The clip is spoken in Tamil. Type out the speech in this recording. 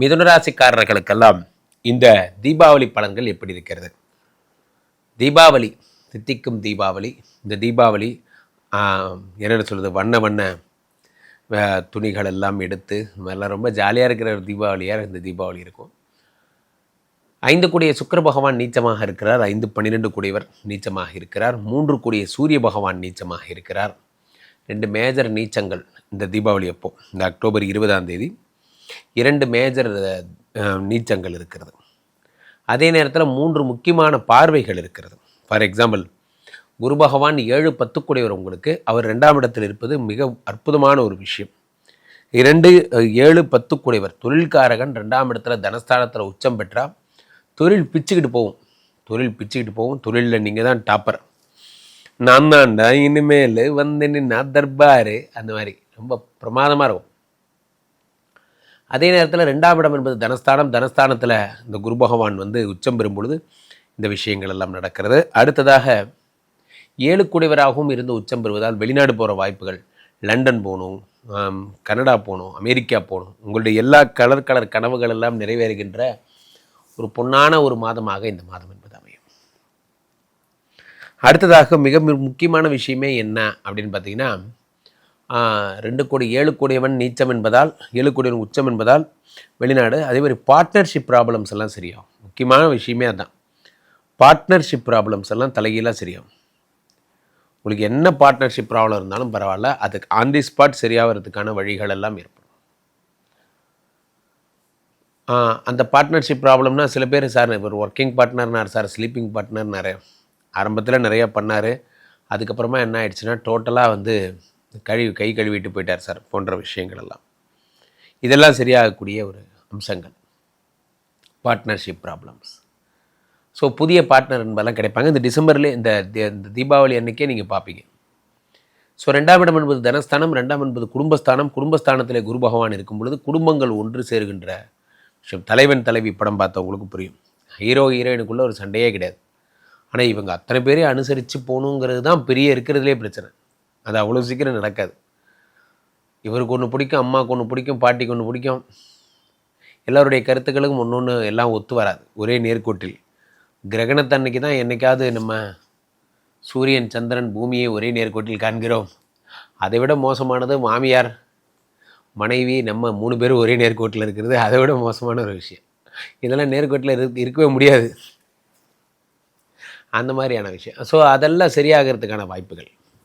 மிதுனராசிக்காரர்களுக்கெல்லாம் இந்த தீபாவளி பலன்கள் எப்படி இருக்கிறது? தீபாவளி தித்திக்கும் தீபாவளி இந்த தீபாவளி என்னென்னு என்னென்ன சொல்கிறது வண்ண வண்ண துணிகள் எல்லாம் எடுத்து இதெல்லாம் ரொம்ப ஜாலியாக இருக்கிற ஒரு தீபாவளியாக இந்த தீபாவளி இருக்கும். ஐந்து கூடிய சுக்கிர பகவான் நீச்சமாக இருக்கிறார். ஐந்து பன்னிரெண்டு கூடியவர் நீச்சமாக இருக்கிறார். மூன்று கூடிய சூரிய பகவான் நீச்சமாக இருக்கிறார். ரெண்டு மேஜர் நீச்சங்கள் இந்த தீபாவளி அப்போ இந்த அக்டோபர் இருபதாம் தேதி. இரண்டு மேஜர் நீச்சங்கள் இருக்கிறது. அதே நேரத்தில் மூன்று முக்கியமான பார்வைகள் இருக்கிறது. ஃபார் எக்ஸாம்பிள் குரு பகவான் ஏழு பத்துக்குடையவர் உங்களுக்கு. அவர் ரெண்டாம் இடத்தில் இருப்பது மிக அற்புதமான ஒரு விஷயம். இரண்டு ஏழு பத்துக்குடையவர். தொழில்காரகன் ரெண்டாம் இடத்துல தனஸ்தானத்தில் உச்சம் பெற்றால் தொழில் பிச்சுக்கிட்டு போகும். தொழில் பிச்சுக்கிட்டு போகும். தொழிலில் நீங்கள் தான் டாப்பர் நான் தான்டா இனிமேல் வந்து நின்னா தர்பாரு. அந்த மாதிரி ரொம்ப பிரமாதமாக இருக்கும். அதே நேரத்தில் ரெண்டாம் இடம் என்பது தனஸ்தானம். தனஸ்தானத்தில் இந்த குரு பகவான் வந்து உச்சம் பெறும் பொழுது இந்த விஷயங்கள் எல்லாம் நடக்கிறது. அடுத்ததாக ஏழுக்குடைவராகவும் இருந்து உச்சம் பெறுவதால் வெளிநாடு போகிற வாய்ப்புகள். லண்டன் போகணும் கனடா போகணும் அமெரிக்கா போகணும். உங்களுடைய எல்லா கலர் கலர் கனவுகள் எல்லாம் நிறைவேறுகின்ற ஒரு பொன்னான ஒரு மாதமாக இந்த மாதம் என்பது அமையும். அடுத்ததாக மிக முக்கியமான விஷயமே என்ன அப்படின்னு பார்த்தீங்கன்னா ரெண்டு கோடி ஏழு கோடியவன் நீச்சம் என்பதால் ஏழு கோடியவன் உச்சம் என்பதால் வெளிநாடு அதே மாதிரி பார்ட்னர்ஷிப் ப்ராப்ளம்ஸ் எல்லாம் சரியாகும். முக்கியமான விஷயமே அதுதான் பார்ட்னர்ஷிப் ப்ராப்ளம்ஸ் எல்லாம் தலைகீழாக சரியாகும். உங்களுக்கு என்ன பார்ட்னர்ஷிப் ப்ராப்ளம் இருந்தாலும் பரவாயில்ல அதுக்கு ஆன் தி ஸ்பாட் சரியாகிறதுக்கான வழிகள் எல்லாம் ஏற்படும். அந்த பார்ட்னர்ஷிப் ப்ராப்ளம்னா சில பேர் சார் ஒரு ஒர்க்கிங் பார்ட்னர்னார் சார் ஸ்லீப்பிங் பார்ட்னர்னாரு ஆரம்பத்தில் நிறையா பண்ணார். அதுக்கப்புறமா என்ன ஆயிடுச்சுன்னா டோட்டலாக வந்து கழுவி கை கழுவிட்டு போயிட்டார் சார் போன்ற விஷயங்கள் எல்லாம் இதெல்லாம் சரியாகக்கூடிய ஒரு அம்சங்கள். பார்ட்னர்ஷிப் ப்ராப்ளம்ஸ் ஸோ புதிய பார்ட்னர் என்பதெல்லாம் கிடைப்பாங்க. இந்த டிசம்பர்லேயே இந்த தி- இந்த தீபாவளி அன்னைக்கே நீங்கள் பார்ப்பீங்க ஸோ ரெண்டாம் இடம் என்பது தனஸ்தானம் ரெண்டாம் என்பது குடும்பஸ்தானம். குடும்பஸ்தானத்தில் குரு பகவான் இருக்கும் பொழுது குடும்பங்கள் ஒன்று சேருகின்ற விஷயம். தலைவன் தலைவி படம் பார்த்தவங்களுக்கு புரியும். ஹீரோ ஹீரோயினுக்குள்ள ஒரு சண்டையே கிடையாது. ஆனால் இவங்க அத்தனை பேரையும் அனுசரித்து போகணுங்கிறது தான் பெரிய இருக்கிறதுலே பிரச்சனை. அது அவ்வளோ சீக்கிரம் நடக்காது. இவருக்கு ஒன்று பிடிக்கும் அம்மாவுக்கு ஒன்று பிடிக்கும் பாட்டிக்கு ஒன்று பிடிக்கும். எல்லோருடைய கருத்துக்களுக்கும் ஒன்று ஒன்று எல்லாம் ஒத்து வராது ஒரே நேர்கோட்டில். கிரகணத்தன்னைக்கு தான் என்னைக்காவது நம்ம சூரியன் சந்திரன் பூமியை ஒரே நேர்கோட்டில் காண்கிறோம். அதை விட மோசமானது மாமியார் மனைவி நம்ம மூணு பேரும் ஒரே நேர்கோட்டில் இருக்கிறது. அதை விட மோசமான ஒரு விஷயம். இதெல்லாம் நேர்கோட்டில் இரு இருக்கவே முடியாது. அந்த மாதிரியான விஷயம். ஸோ அதெல்லாம் சரியாகிறதுக்கான வாய்ப்புகள்.